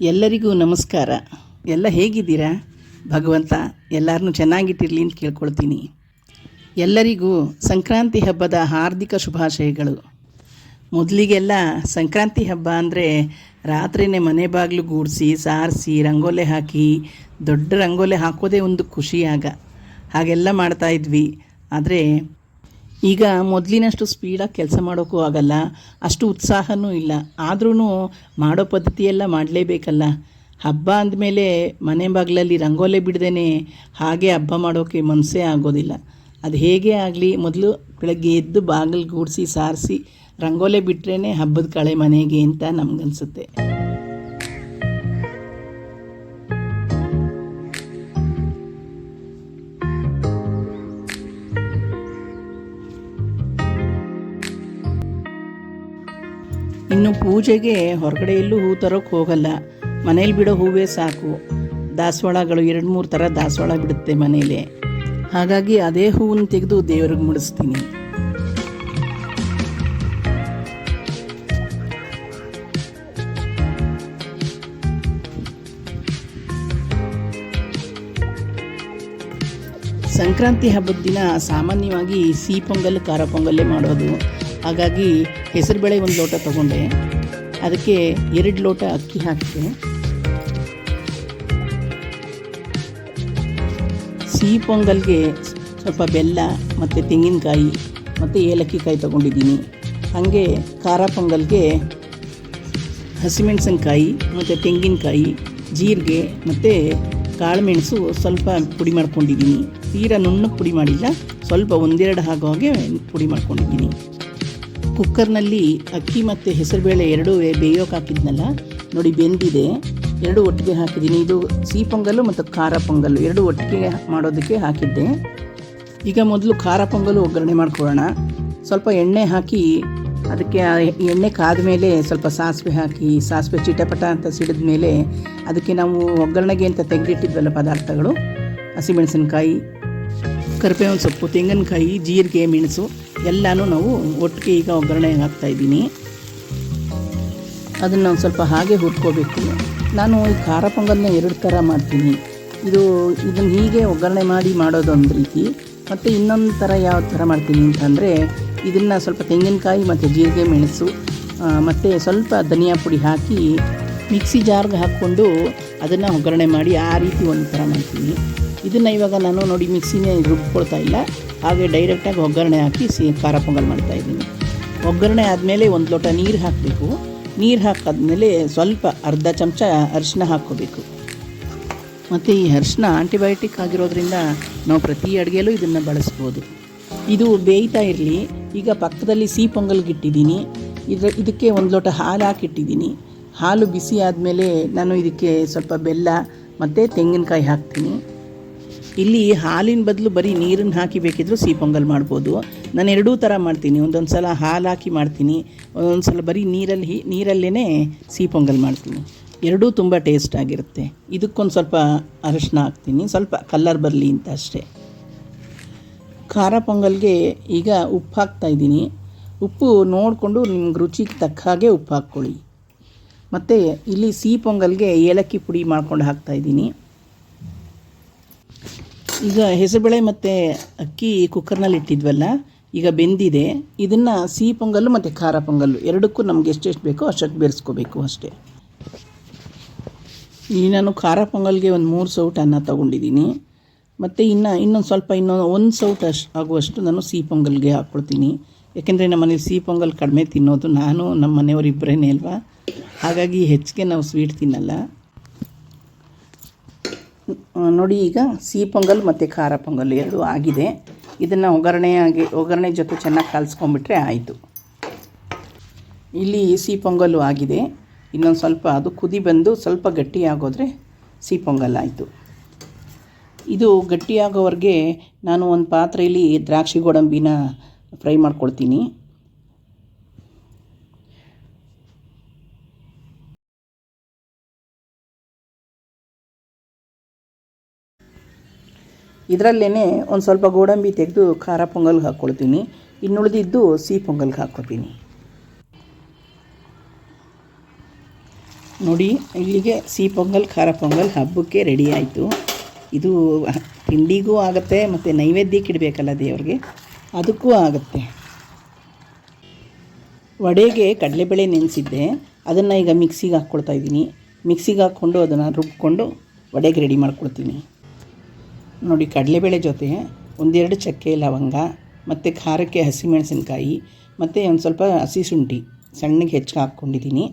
ಎಲ್ಲರಿಗೂ ನಮಸ್ಕಾರ. ಎಲ್ಲ ಹೇಗಿದ್ದೀರಾ? ಭಗವಂತ ಎಲ್ಲರನ್ನೂ ಚೆನ್ನಾಗಿಟ್ಟಿರಲಿ ಅಂತ ಕೇಳ್ಕೊಳ್ತೀನಿ. ಎಲ್ಲರಿಗೂ ಸಂಕ್ರಾಂತಿ ಹಬ್ಬದ ಹಾರ್ದಿಕ ಶುಭಾಶಯಗಳು. ಮೊದಲಿಗೆಲ್ಲ ಸಂಕ್ರಾಂತಿ ಹಬ್ಬ ಅಂದರೆ ರಾತ್ರಿನೇ ಮನೆ ಬಾಗಿಲು ಗೂಡಿಸಿ, ಸಾರಿಸಿ, ರಂಗೋಲೆ ಹಾಕಿ, ದೊಡ್ಡ ರಂಗೋಲೆ ಹಾಕೋದೇ ಒಂದು ಖುಷಿಯಾಗ ಹಾಗೆಲ್ಲ ಮಾಡ್ತಾಯಿದ್ವಿ ಆದರೆ ಈಗ ಮೊದಲಿನಷ್ಟು ಸ್ಪೀಡಾಗಿ ಕೆಲಸ ಮಾಡೋಕ್ಕೂ ಆಗಲ್ಲ, ಅಷ್ಟು ಉತ್ಸಾಹನೂ ಇಲ್ಲ. ಆದ್ರೂ ಮಾಡೋ ಪದ್ಧತಿಯೆಲ್ಲ ಮಾಡಲೇಬೇಕಲ್ಲ. ಹಬ್ಬ ಅಂದಮೇಲೆ ಮನೆ ಬಾಗಿಲಲ್ಲಿ ರಂಗೋಲೆ ಬಿಡ್ದೇ ಹಾಗೆ ಹಬ್ಬ ಮಾಡೋಕ್ಕೆ ಮನಸ್ಸೇ ಆಗೋದಿಲ್ಲ. ಅದು ಹೇಗೆ ಆಗಲಿ, ಮೊದಲು ಬೆಳಗ್ಗೆ ಎದ್ದು ಬಾಗಿಲು ಗೂಡಿಸಿ, ಸಾರಿಸಿ ರಂಗೋಲೆ ಬಿಟ್ರೇ ಹಬ್ಬದ ಕಳೆ ಮನೆಗೆ ಅಂತ ನಮಗನ್ಸುತ್ತೆ. ಇನ್ನು ಪೂಜೆಗೆ ಹೊರಗಡೆ ಎಲ್ಲೂ ಹೂ ತರೋಕ್ಕೆ ಹೋಗಲ್ಲ. ಮನೇಲಿ ಬಿಡೋ ಹೂವೇ ಸಾಕು. ದಾಸವಾಳಗಳು ಎರಡು ಮೂರು ಥರ ದಾಸವಾಳ ಬಿಡುತ್ತೆ ಮನೇಲಿ. ಹಾಗಾಗಿ ಅದೇ ಹೂವನ್ನು ತೆಗೆದು ದೇವ್ರಿಗೆ ಮುಡಿಸ್ತೀನಿ. ಸಂಕ್ರಾಂತಿ ಹಬ್ಬದ ದಿನ ಸಾಮಾನ್ಯವಾಗಿ ಸಿಹಿ ಪೊಂಗಲ್, ಖಾರ ಪೊಂಗಲ್ಲೇ ಮಾಡೋದು. ಹಾಗಾಗಿ ಹೆಸರುಬೇಳೆ ಒಂದು ಲೋಟ ತಗೊಂಡೆ. ಅದಕ್ಕೆ ಎರಡು ಲೋಟ ಅಕ್ಕಿ ಹಾಕಿದೆ ಸಿಹಿ ಪೊಂಗಲ್ಗೆ ಸ್ವಲ್ಪ ಬೆಲ್ಲ ಮತ್ತು ತೆಂಗಿನಕಾಯಿ ಮತ್ತು ಏಲಕ್ಕಿ ಕಾಯಿ ತೊಗೊಂಡಿದ್ದೀನಿ. ಹಾಗೆ ಖಾರ ಪೊಂಗಲ್ಗೆ ಹಸಿಮೆಣಸಿನ್ಕಾಯಿ ಮತ್ತು ತೆಂಗಿನಕಾಯಿ, ಜೀರಿಗೆ ಮತ್ತು ಕಾಳುಮೆಣಸು ಸ್ವಲ್ಪ ಪುಡಿ ಮಾಡ್ಕೊಂಡಿದ್ದೀನಿ. ತೀರಾ ನುಣ್ಣಗೆ ಪುಡಿ ಮಾಡಿಲ್ಲ, ಸ್ವಲ್ಪ ಒಂದೆರಡು ಹಾಗೆ ಪುಡಿ ಮಾಡ್ಕೊಂಡಿದ್ದೀನಿ. ಕುಕ್ಕರ್ನಲ್ಲಿ ಅಕ್ಕಿ ಮತ್ತು ಹೆಸರುಬೇಳೆ ಎರಡೂ ಬೇಯೋಕೆ ಹಾಕಿದ್ನಲ್ಲ, ನೋಡಿ ಬೆಂದಿದೆ. ಎರಡು ಒಟ್ಟಿಗೆ ಹಾಕಿದ್ದೀನಿ. ಇದು ಸಿಹಿ ಪೊಂಗಲ್ಲು ಮತ್ತು ಖಾರ ಪೊಂಗಲ್ಲು. ಎರಡು ಒಟ್ಟಿಗೆ ಮಾಡೋದಕ್ಕೆ ಹಾಕಿದ್ದೆ. ಈಗ ಮೊದಲು ಖಾರ ಪೊಂಗಲ್ಲು ಒಗ್ಗರಣೆ ಮಾಡ್ಕೊಳ್ಳೋಣ. ಸ್ವಲ್ಪ ಎಣ್ಣೆ ಹಾಕಿ, ಅದಕ್ಕೆ ಎಣ್ಣೆ ಕಾದ ಮೇಲೆ ಸ್ವಲ್ಪ ಸಾಸಿವೆ ಹಾಕಿ, ಸಾಸಿವೆ ಚಿಟಪಟ ಅಂತ ಸಿಡಿದ ಮೇಲೆ ಅದಕ್ಕೆ ನಾವು ಒಗ್ಗರಣೆಗೆ ಅಂತ ತೆಗೆದಿಟ್ಟಿದ್ವಲ್ಲ ಪದಾರ್ಥಗಳು, ಹಸಿಮೆಣಸಿನ್ಕಾಯಿ, ಕರಿಬೇವಿನ ಸೊಪ್ಪು, ತೆಂಗಿನಕಾಯಿ, ಜೀರಿಗೆ, ಮೆಣಸು. ಎಲ್ಲನೂ ನಾವು ಒಟ್ಟಿಗೆ ಈಗ ಒಗ್ಗರಣೆ ಹಾಕ್ತಾಯಿದ್ದೀನಿ ಅದನ್ನು ಒಂದು ಸ್ವಲ್ಪ ಹಾಗೆ ಹುರ್ಕೋಬೇಕು. ನಾನು ಈ ಖಾರ ಪೊಂಗಲ್ನ ಎರಡು ಥರ ಮಾಡ್ತೀನಿ. ಇದು ಇದನ್ನು ಹೀಗೆ ಒಗ್ಗರಣೆ ಮಾಡಿ ಮಾಡೋದು ಒಂದು ರೀತಿ. ಮತ್ತು ಇನ್ನೊಂದು ಥರ ಯಾವ ಥರ ಮಾಡ್ತೀನಿ ಅಂತಂದರೆ ಇದನ್ನು ಸ್ವಲ್ಪ ತೆಂಗಿನಕಾಯಿ ಮತ್ತು ಜೀರಿಗೆ ಮೆಣಸು ಮತ್ತು ಸ್ವಲ್ಪ ಧನಿಯಾ ಪುಡಿ ಹಾಕಿ ಮಿಕ್ಸಿ ಜಾರ್ಗೆ ಹಾಕ್ಕೊಂಡು ಅದನ್ನು ಒಗ್ಗರಣೆ ಮಾಡಿ ಆ ರೀತಿ ಒಂದು ಥರ ಮಾಡ್ತೀನಿ. ಇದನ್ನು ಇವಾಗ ನಾನು ನೋಡಿ ಮಿಕ್ಸಿನೇ ರುಬ್ಕೊಳ್ತಾ ಇಲ್ಲ. ಹಾಗೆ ಡೈರೆಕ್ಟಾಗಿ ಒಗ್ಗರಣೆ ಹಾಕಿ ಸಿ ಖಾರ ಪೊಂಗಲ್ ಮಾಡ್ತಾಯಿದ್ದೀನಿ ಒಗ್ಗರಣೆ ಆದಮೇಲೆ ಒಂದು ಲೋಟ ನೀರು ಹಾಕಬೇಕು. ನೀರು ಹಾಕಾದ್ಮೇಲೆ ಸ್ವಲ್ಪ ಅರ್ಧ ಚಮಚ ಅರಿಶಿನ ಹಾಕ್ಕೋಬೇಕು. ಮತ್ತು ಈ ಅರಿಶಿನ ಆಂಟಿಬಯೋಟಿಕ್ ಆಗಿರೋದ್ರಿಂದ ನಾವು ಪ್ರತಿ ಅಡುಗೆಯಲ್ಲೂ ಇದನ್ನು ಬಳಸ್ಬೋದು. ಇದು ಬೇಯ್ತಾ ಇರಲಿ. ಈಗ ಪಕ್ಕದಲ್ಲಿ ಸಿಹಿ ಪೊಂಗಲ್ಗಿಟ್ಟಿದ್ದೀನಿ ಇದ್ರ ಇದಕ್ಕೆ ಒಂದು ಲೋಟ ಹಾಲು ಹಾಕಿಟ್ಟಿದ್ದೀನಿ. ಹಾಲು ಬಿಸಿ ಆದಮೇಲೆ ನಾನು ಇದಕ್ಕೆ ಸ್ವಲ್ಪ ಬೆಲ್ಲ ಮತ್ತು ತೆಂಗಿನಕಾಯಿ ಹಾಕ್ತೀನಿ. ಇಲ್ಲಿ ಹಾಲಿನ ಬದಲು ಬರೀ ನೀರನ್ನು ಹಾಕಿ ಬೇಕಿದ್ರು ಸಿಹಿ ಪೊಂಗಲ್ ಮಾಡ್ಬೋದು. ನಾನು ಎರಡೂ ಥರ ಮಾಡ್ತೀನಿ. ಒಂದೊಂದು ಸಲ ಹಾಲು ಹಾಕಿ ಮಾಡ್ತೀನಿ. ಒಂದೊಂದು ಸಲ ಬರೀ ನೀರಲ್ಲಿ ನೀರಲ್ಲೇ ಸಿಹಿ ಪೊಂಗಲ್ ಮಾಡ್ತೀನಿ. ಎರಡೂ ತುಂಬ ಟೇಸ್ಟ್ ಆಗಿರುತ್ತೆ. ಇದಕ್ಕೊಂದು ಸ್ವಲ್ಪ ಅರಶಿನ ಹಾಕ್ತೀನಿ. ಸ್ವಲ್ಪ ಕಲ್ಲರ್ ಬರಲಿ ಅಂತ ಅಷ್ಟೇ. ಖಾರ ಪೊಂಗಲ್ಗೆ ಈಗ ಉಪ್ಪು ಹಾಕ್ತಾಯಿದ್ದೀನಿ ಉಪ್ಪು ನೋಡಿಕೊಂಡು ನಿಮ್ಗೆ ರುಚಿಗೆ ತಕ್ಕ ಹಾಗೆ ಉಪ್ಪು ಹಾಕ್ಕೊಳ್ಳಿ. ಮತ್ತು ಇಲ್ಲಿ ಸಿಹಿ ಪೊಂಗಲ್ಗೆ ಏಲಕ್ಕಿ ಪುಡಿ ಮಾಡ್ಕೊಂಡು ಹಾಕ್ತಾಯಿದ್ದೀನಿ ಈಗ ಹೆಸರುಬೇಳೆ ಮತ್ತು ಅಕ್ಕಿ ಕುಕ್ಕರ್ನಲ್ಲಿ ಇಟ್ಟಿದ್ವಲ್ಲ, ಈಗ ಬೆಂದಿದೆ. ಇದನ್ನು ಸಿಹಿ ಪೊಂಗಲ್ಲು ಮತ್ತು ಖಾರ ಪೊಂಗಲ್ಲು ಎರಡಕ್ಕೂ ನಮ್ಗೆ ಎಷ್ಟೆಷ್ಟು ಬೇಕೋ ಅಷ್ಟಕ್ಕೆ ಬೇರೆಸ್ಕೋಬೇಕು ಅಷ್ಟೇ. ಈ ನಾನು ಖಾರ ಪೊಂಗಲ್ಗೆ ಒಂದು ಮೂರು ಸೌಟ್ ಅನ್ನ ತೊಗೊಂಡಿದ್ದೀನಿ. ಮತ್ತು ಇನ್ನು ಇನ್ನೊಂದು ಸ್ವಲ್ಪ ಇನ್ನೊಂದು ಒಂದು ಸೌಟ್ ಅಷ್ಟು ಆಗುವಷ್ಟು ನಾನು ಸಿಹಿ ಪೊಂಗಲ್ಗೆ ಹಾಕ್ಕೊಳ್ತೀನಿ ಯಾಕೆಂದರೆ ನಮ್ಮ ಮನೇಲಿ ಸಿಹಿ ಪೊಂಗಲ್ ಕಡಿಮೆ ತಿನ್ನೋದು, ನಾನು ನಮ್ಮ ಮನೆಯವರಿಬ್ಬರೇ ಅಲ್ವಾ? ಹಾಗಾಗಿ ಹೆಚ್ಚಿಗೆ ನಾವು ಸ್ವೀಟ್ ತಿನ್ನಲ್ಲ. ನೋಡಿ ಈಗ ಸಿಹಿ ಪೊಂಗಲ್ ಮತ್ತು ಖಾರ ಪೊಂಗಲ್ ಎರಡು ಆಗಿದೆ. ಇದನ್ನು ಒಗ್ಗರಣೆಯಾಗಿ ಒಗ್ಗರಣೆ ಜೊತೆ ಚೆನ್ನಾಗಿ ಕಲಿಸ್ಕೊಂಡ್ಬಿಟ್ರೆ ಆಯಿತು. ಇಲ್ಲಿ ಸಿಹಿ ಪೊಂಗಲ್ಲು ಆಗಿದೆ. ಇನ್ನೊಂದು ಸ್ವಲ್ಪ ಅದು ಕುದಿ ಬಂದು ಸ್ವಲ್ಪ ಗಟ್ಟಿಯಾಗೋದ್ರೆ ಸಿಹಿ ಪೊಂಗಲ್ ಆಯಿತು. ಇದು ಗಟ್ಟಿಯಾಗೋವರೆಗೆ ನಾನು ಒಂದು ಪಾತ್ರೆಯಲ್ಲಿ ದ್ರಾಕ್ಷಿ ಗೋಡಂಬಿನ ಫ್ರೈ ಮಾಡ್ಕೊಳ್ತೀನಿ. ಇದರಲ್ಲೇ ಒಂದು ಸ್ವಲ್ಪ ಗೋಡಂಬಿ ತೆಗೆದು ಖಾರ ಪೊಂಗಲ್ಗೆ ಹಾಕ್ಕೊಳ್ತೀನಿ ಇನ್ನುಳಿದಿದ್ದು ಸಿಹಿ ಪೊಂಗಲ್ಗೆ ಹಾಕ್ಕೊಳ್ತೀನಿ ನೋಡಿ, ಇಲ್ಲಿಗೆ ಸಿಹಿ ಪೊಂಗಲ್, ಖಾರ ಪೊಂಗಲ್ ಹಬ್ಬಕ್ಕೆ ರೆಡಿ ಆಯಿತು. ಇದು ತಿಂಡಿಗೂ ಆಗುತ್ತೆ, ಮತ್ತು ನೈವೇದ್ಯಕ್ಕೆ ಇಡಬೇಕಲ್ಲ ದೇವ್ರಿಗೆ? ಅದಕ್ಕೂ ಆಗುತ್ತೆ. ವಡೆಗೆ ಕಡಲೆಬೇಳೆ ನೆನೆಸಿದ್ದೆ. ಅದನ್ನು ಈಗ ಮಿಕ್ಸಿಗೆ ಹಾಕ್ಕೊಳ್ತಾ ಇದ್ದೀನಿ. ಮಿಕ್ಸಿಗೆ ಹಾಕ್ಕೊಂಡು ಅದನ್ನು ರುಬ್ಕೊಂಡು ವಡೆಗೆ ರೆಡಿ ಮಾಡ್ಕೊಳ್ತೀನಿ. ನೋಡಿ, ಕಡಲೆಬೇಳೆ ಜೊತೆ ಒಂದೆರಡು ಚಕ್ಕೆ ಲವಂಗ, ಮತ್ತು ಖಾರಕ್ಕೆ ಹಸಿಮೆಣಸಿನ್ಕಾಯಿ, ಮತ್ತು ಒಂದು ಸ್ವಲ್ಪ ಹಸಿ ಶುಂಠಿ ಸಣ್ಣಗೆ ಹೆಚ್ಚು ಹಾಕ್ಕೊಂಡಿದ್ದೀನಿ.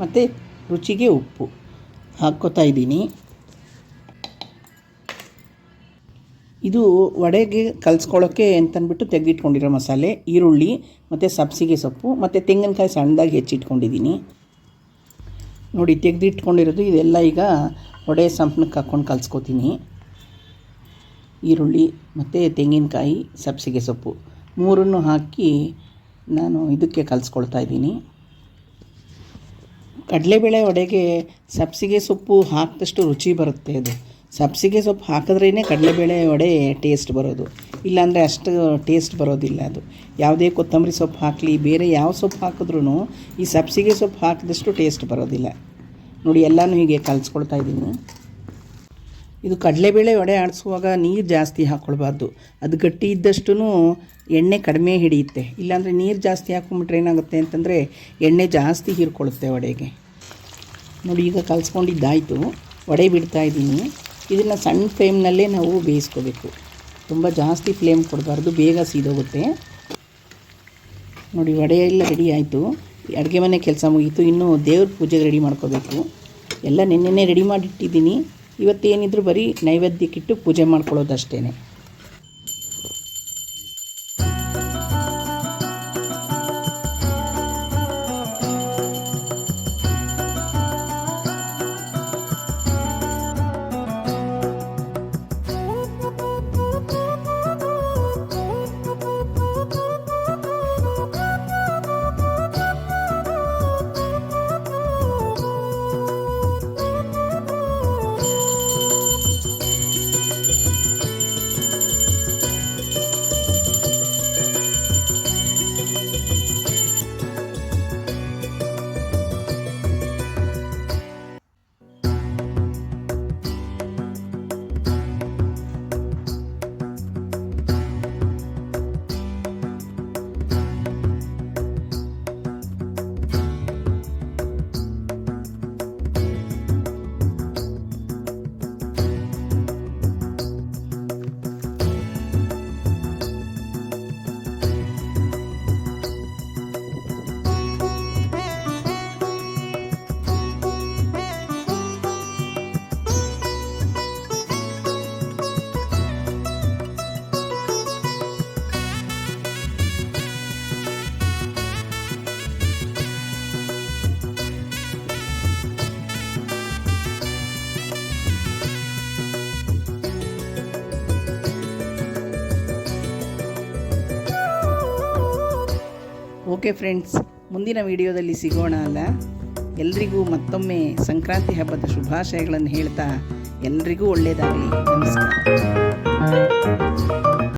ಮತ್ತು ರುಚಿಗೆ ಉಪ್ಪು ಹಾಕ್ಕೋತಾ ಇದ್ದೀನಿ. ಇದು ವಡೆಗೆ ಕಲಿಸ್ಕೊಳ್ಳೋಕ್ಕೆ ಅಂತಂದ್ಬಿಟ್ಟು ತೆಗೆದಿಟ್ಕೊಂಡಿರೋ ಮಸಾಲೆ, ಈರುಳ್ಳಿ, ಮತ್ತು ಸಬ್ಸಿಗೆ ಸೊಪ್ಪು, ಮತ್ತು ತೆಂಗಿನಕಾಯಿ ಸಣ್ಣದಾಗಿ ಹೆಚ್ಚಿಟ್ಕೊಂಡಿದ್ದೀನಿ. ನೋಡಿ, ತೆಗೆದಿಟ್ಕೊಂಡಿರೋದು ಇದೆಲ್ಲ ಈಗ ವಡೆ ಸಂಪಣಕ್ಕೆ ಹಾಕ್ಕೊಂಡು ಕಲಿಸ್ಕೊತೀನಿ. ಈರುಳ್ಳಿ, ಮತ್ತು ತೆಂಗಿನಕಾಯಿ, ಸಬ್ಸಿಗೆ ಸೊಪ್ಪು. ಮೂರನ್ನು ಹಾಕಿ ನಾನು ಇದಕ್ಕೆ ಕಲಿಸ್ಕೊಳ್ತಾ ಇದ್ದೀನಿ. ಕಡಲೆಬೇಳೆ ವಡೆಗೆ ಸಬ್ಸಿಗೆ ಸೊಪ್ಪು ಹಾಕಿದಷ್ಟು ರುಚಿ ಬರುತ್ತೆ ಅದು. ಸಬ್ಸಿಗೆ ಸೊಪ್ಪು ಹಾಕಿದ್ರೇ ಕಡಲೆಬೇಳೆ ವಡೆ ಟೇಸ್ಟ್ ಬರೋದು. ಇಲ್ಲಾಂದರೆ ಅಷ್ಟು ಟೇಸ್ಟ್ ಬರೋದಿಲ್ಲ ಅದು. ಯಾವುದೇ ಕೊತ್ತಂಬರಿ ಸೊಪ್ಪು ಹಾಕಲಿ, ಬೇರೆ ಯಾವ ಸೊಪ್ಪು ಹಾಕಿದ್ರೂ ಈ ಸಬ್ಸಿಗೆ ಸೊಪ್ಪು ಹಾಕಿದಷ್ಟು ಟೇಸ್ಟ್ ಬರೋದಿಲ್ಲ. ನೋಡಿ, ಎಲ್ಲನೂ ಹೀಗೆ ಕಲಿಸ್ಕೊಳ್ತಾ ಇದ್ದೀನಿ. ಇದು ಕಡಲೆಬೇಳೆ ವಡೆ ಆಡಿಸುವಾಗ ನೀರು ಜಾಸ್ತಿ ಹಾಕ್ಕೊಳ್ಬಾರ್ದು ಅದು ಗಟ್ಟಿ ಇದ್ದಷ್ಟು ಎಣ್ಣೆ ಕಡಿಮೆ ಹಿಡಿಯುತ್ತೆ. ಇಲ್ಲಾಂದರೆ ನೀರು ಜಾಸ್ತಿ ಹಾಕೊಂಡ್ಬಿಟ್ರೆ ಏನಾಗುತ್ತೆ ಅಂತಂದರೆ ಎಣ್ಣೆ ಜಾಸ್ತಿ ಹೀರ್ಕೊಳ್ಳುತ್ತೆ ವಡೆಗೆ. ನೋಡಿ, ಈಗ ಕಲಿಸ್ಕೊಂಡಿದ್ದಾಯಿತು. ವಡೆ ಬಿಡ್ತಾ ಇದ್ದೀನಿ. ಇದನ್ನು ಸಣ್ಣ ಫ್ಲೇಮ್ನಲ್ಲೇ ನಾವು ಬೇಯಿಸ್ಕೋಬೇಕು. ತುಂಬ ಜಾಸ್ತಿ ಫ್ಲೇಮ್ ಕೊಡಬಾರ್ದು, ಬೇಗ ಸೀದೋಗುತ್ತೆ. ನೋಡಿ, ವಡೆ ಎಲ್ಲ ರೆಡಿ ಆಯಿತು. ಅಡುಗೆ ಮನೆ ಕೆಲಸ ಮುಗೀತು. ಇನ್ನೂ ದೇವ್ರ ಪೂಜೆಗೆ ರೆಡಿ ಮಾಡ್ಕೋಬೇಕು. ಎಲ್ಲ ನಿನ್ನೆನೇ ರೆಡಿ ಮಾಡಿಟ್ಟಿದ್ದೀನಿ. ಇವತ್ತೇನಿದ್ರು ಬರೀ ನೈವೇದ್ಯಕ್ಕಿಟ್ಟು ಪೂಜೆ ಮಾಡ್ಕೊಳ್ಳೋದಷ್ಟೇ ಓಕೆ ಫ್ರೆಂಡ್ಸ್ ಮುಂದಿನ ವಿಡಿಯೋದಲ್ಲಿ ಸಿಗೋಣ ಅಲ್ಲ. ಎಲ್ರಿಗೂ ಮತ್ತೊಮ್ಮೆ ಸಂಕ್ರಾಂತಿ ಹಬ್ಬದ ಶುಭಾಶಯಗಳನ್ನು ಹೇಳ್ತಾ ಎಲ್ರಿಗೂ ಒಳ್ಳೆಯದಾಗಲಿ. ನಮಸ್ಕಾರ.